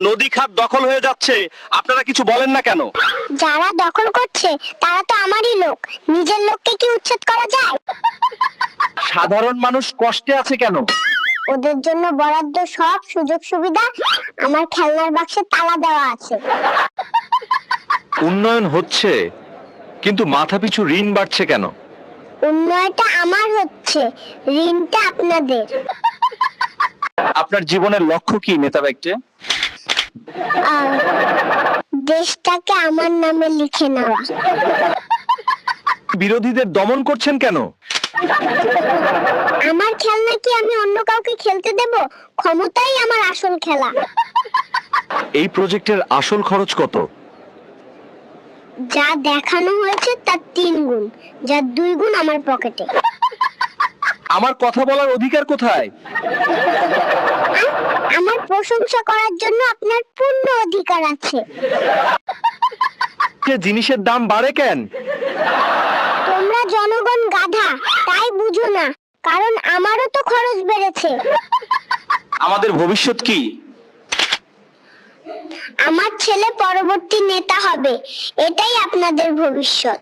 নদী খাত দখল হয়ে যাচ্ছে। আপনারা কিছু বলেন না কেন? যারা দখল করছে তারা তো আমারই লোক। নিজের লোককে কি উচ্ছেদ করা যায়? সাধারণ মানুষ কষ্টে আছে কেন? ওদের জন্য বরাদ্দ সব সুযোগ সুবিধা আমার খেলনার বাক্সে তালা দেওয়া আছে। উন্নয়ন হচ্ছে কিন্তু মাথাপিছু ঋণ বাড়ছে কেন? উন্নয়নটা আমার হচ্ছে ঋণটা আপনাদের। আপনার জীবনের লক্ষ্য কি নেতা ব্যক্তি দেশটাকে আমার নামে লিখে নেওয়া বিরোধীদের দমন করছেন কেন? আমার খেলনা কি আমি অন্য কাউকে খেলতে দেব? ক্ষমতাই আমার আসল খেলা। এই প্রজেক্টের আসল খরচ কত? যা দেখানো হয়েছে তার তিন গুণ যার দুই গুণ আমার পকেটে। আমার কথা বলার অধিকার কোথায়? আমার প্রশংসা করার জন্য আপনার পূর্ণ অধিকার আছে। যে জিনিসের দাম বাড়ে কেন? তোমরা জনগণ গাধা তাই বুঝো না কারণ আমারও তো খরচ বেড়েছে। আমাদের ভবিষ্যৎ কি? আমার ছেলে পরবর্তী নেতা হবে এটাই আপনাদের ভবিষ্যৎ।